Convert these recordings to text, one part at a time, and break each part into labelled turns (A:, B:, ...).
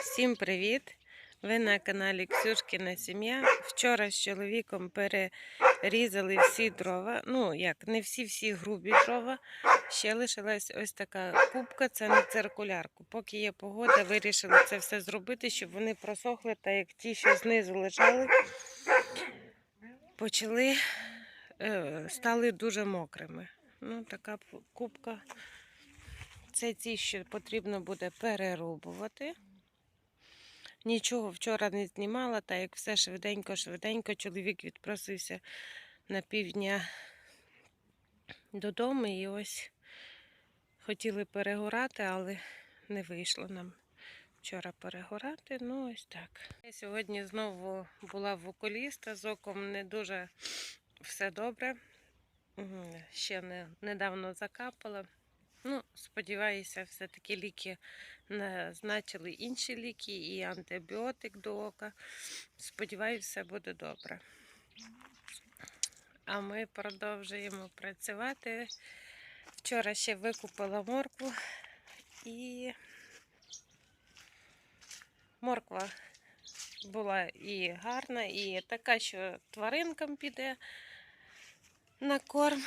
A: Всім привіт! Ви на каналі Ксюшкіна Сім'я. Вчора з чоловіком перерізали всі дрова. Ну, як, не всі-всі грубі дрова. Ще лишилась ось така кубка, це на циркулярку. Поки є погода, вирішили це все зробити, щоб вони просохли, та як ті, що знизу лежали, почали, е, стали дуже мокрими. Ну, така кубка. Це ті, що потрібно буде перерубувати. Нічого вчора не знімала, та як все швиденько-швиденько. Чоловік відпросився на півдня додому і ось хотіли перегорати, але не вийшло нам вчора перегорати. Ну, ось так. Я сьогодні знову була в окуліста, з оком не дуже все добре. Ще не, недавно закапала. Ну, сподіваюся, все-таки ліки назначили інші ліки і антибіотик до ока. Сподіваюся, все буде добре. А ми продовжуємо працювати. Вчора ще викупила моркву і морква була і гарна, і така, що тваринкам піде на корм.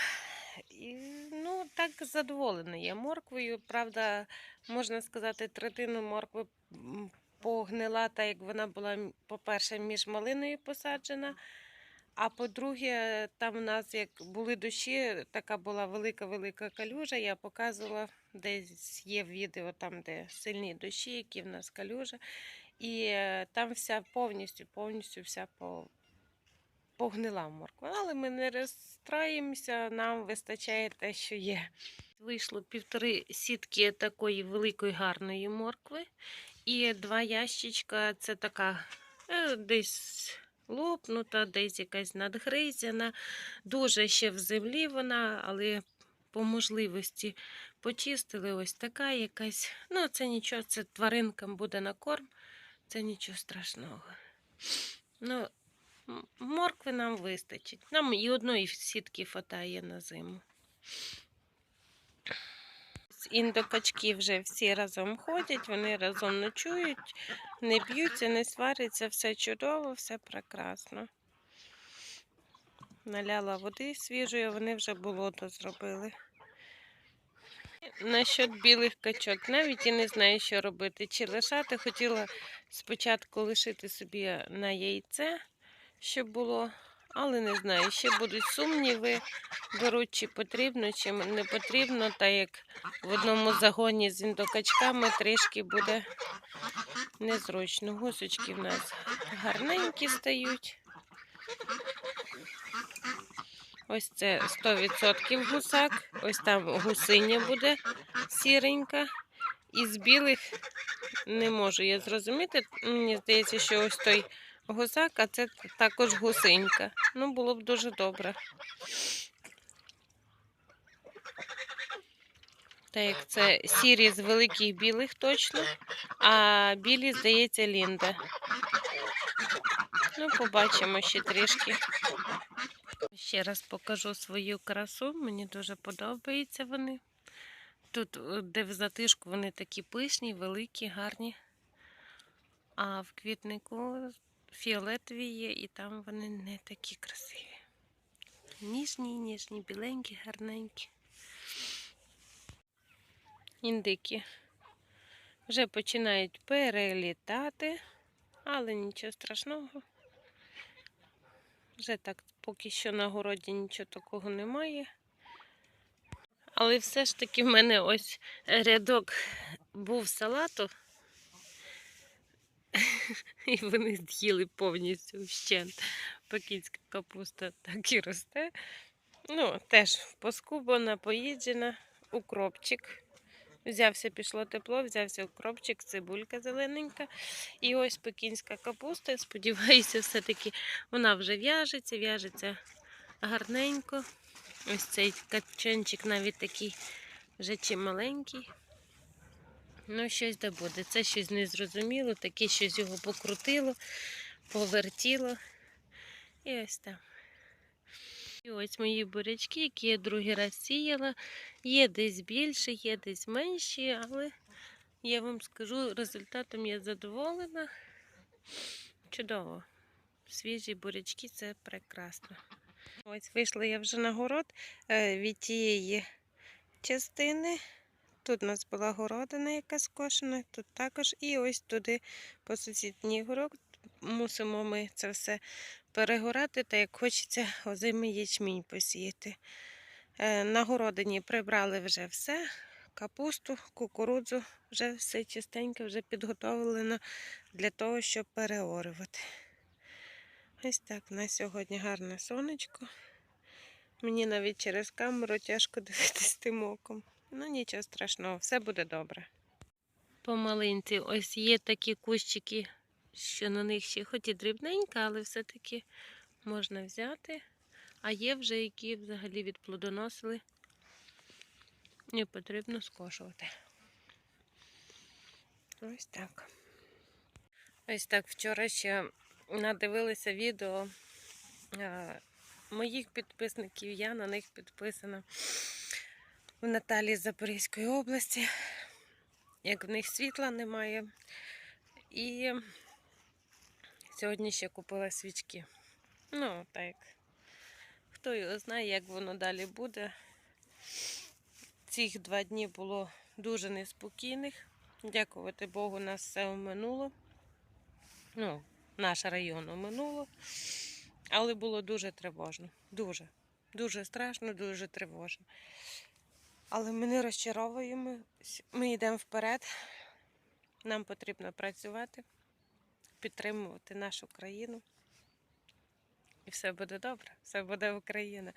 A: І, ну, так задоволена я морквою. Правда, можна сказати, третину моркви погнила, так як вона була, по-перше, між малиною посаджена. А по-друге, там у нас як були дощі, така була велика-велика калюжа. Я показувала, десь є відео, там, де сильні дощі, які в нас калюжа. І е, там вся повністю, повністю вся по, погнила морква. Але ми не розстраємося, нам вистачає те, що є. Вийшло півтори сітки такої великої гарної моркви. І два ящичка це така е, десь лопнута, десь якась надгризяна. Дуже ще в землі вона, але по можливості почистили ось така якась. Ну, це нічого, це тваринкам буде на корм, це нічого страшного. Ну, Моркви нам вистачить. Нам і одної сітки фатає на зиму. Індокачки вже всі разом ходять, вони разом ночують, не б'ються, не сваряться, все чудово, все прекрасно. Наляла води свіжої, вони вже болото зробили. Насчет білих качок, навіть і не знаю, що робити. Чи лишати. Хотіла спочатку лишити собі на яйце щоб було. Але не знаю, ще будуть сумніви, беруть, чи потрібно, чи не потрібно, так як в одному загоні з індокачками трішки буде незручно. Гусочки в нас гарненькі стають. Ось це 100% гусак, ось там гусиня буде сіренька. Із білих не можу я зрозуміти. Мені здається, що ось той гусак, а це також гусинька. Ну, було б дуже добре. Так це сірі з великих білих точно, а білі, здається, Лінда. Ну, побачимо ще трішки. Ще раз покажу свою красу. Мені дуже подобаються вони. Тут, е, де в затишку, вони такі пишні, великі, гарні. А в квітнику фіолетові є, і там вони не такі красиві. Ніжні, ніжні, біленькі, гарненькі. Індики вже починають перелітати, але нічого страшного. Вже так поки що на городі нічого такого немає. Але все ж таки в мене ось рядок був салату. І вони з'їли повністю вщент. Пекінська капуста так і росте. Ну, теж поскубана, поїджена, укропчик. Взявся, пішло тепло, взявся укропчик, цибулька зелененька. І ось пекінська капуста. Сподіваюся, все-таки вона вже в'яжеться, в'яжеться гарненько. Ось цей качанчик навіть такий вже чималенький. Ну, щось де буде. Це щось незрозуміло, таке щось його покрутило, повертіло. І ось там. І ось мої бурячки, які я другий раз сіяла. Є десь більше, є десь менші, але Я вам скажу, результатом я задоволена. Чудово. Свіжі бурячки це прекрасно. Ось вийшла я вже на город е, від тієї частини. Тут у нас була городина якась скошена, тут також. І ось туди по сусідній город мусимо ми це все перегорати, та як хочеться озимий ячмінь посіяти. Е, На городині прибрали вже все, капусту, кукурудзу, вже все чистенько, вже підготовлено для того, щоб переорювати. Ось так, на сьогодні гарне сонечко. Мені навіть через камеру тяжко дивитись тим оком. Ну нічого страшного, все буде добре. По малинці ось є такі кущики, що на них ще хоч і дрібненька, але все-таки можна взяти. А є вже які взагалі відплодоносили. І потрібно скошувати. Ось так. Ось так вчора ще надивилися відео моїх підписників. Я на них підписана в Наталії з Запорізької області. Як в них світла немає. І сьогодні ще купила свічки. Ну, так. Хто його знає, як воно далі буде. Цих два дні було дуже неспокійних. Дякувати Богу, нас все оминуло. Ну, наш район оминуло. Але було дуже тривожно. Дуже. Дуже страшно, дуже тривожно. Але ми не розчаровуємося, Ми йдемо вперед. Нам потрібно працювати, підтримувати нашу країну. І все буде добре, все буде Україна.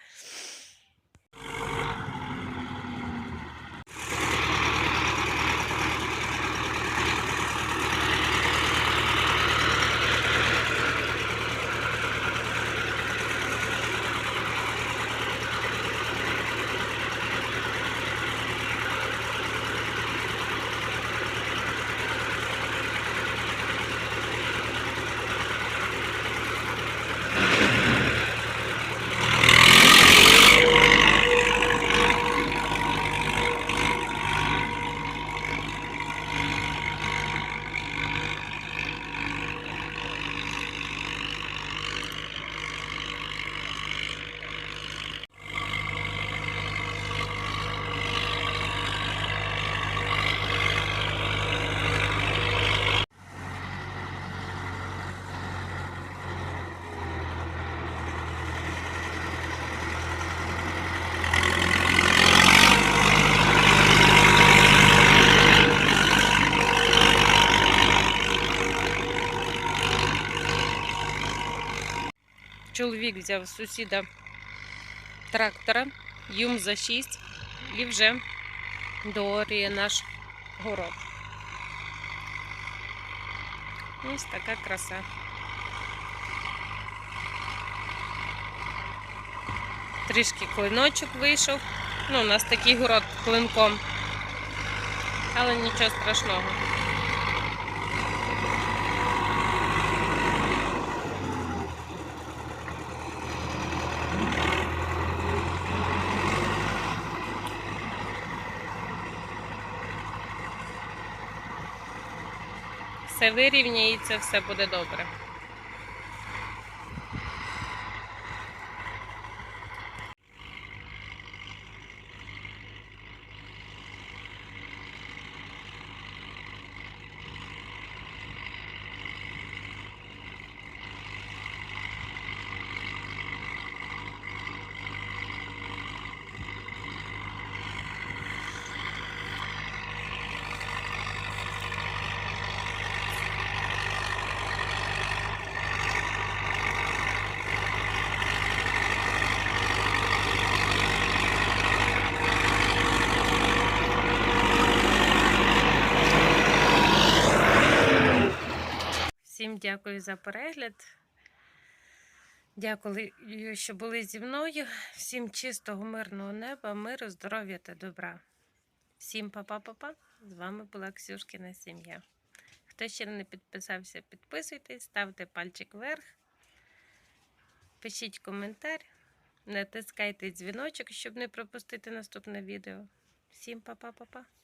A: Чоловік взяв з сусіда трактора, юм за 6 і вже доорює наш город. Ось така краса. Трішки клиночок вийшов. Ну, у нас такий город клинком. Але нічого страшного. Все вирівняється, все буде добре. Дякую за перегляд. Дякую, що були зі мною. Всім чистого, мирного неба, миру, здоров'я та добра. Всім па-па-па-па. З вами була Ксюшкина сім'я. Хто ще не підписався, підписуйтесь, ставте пальчик вверх, пишіть коментар, натискайте дзвіночок, щоб не пропустити наступне відео. Всім па-па-па-па.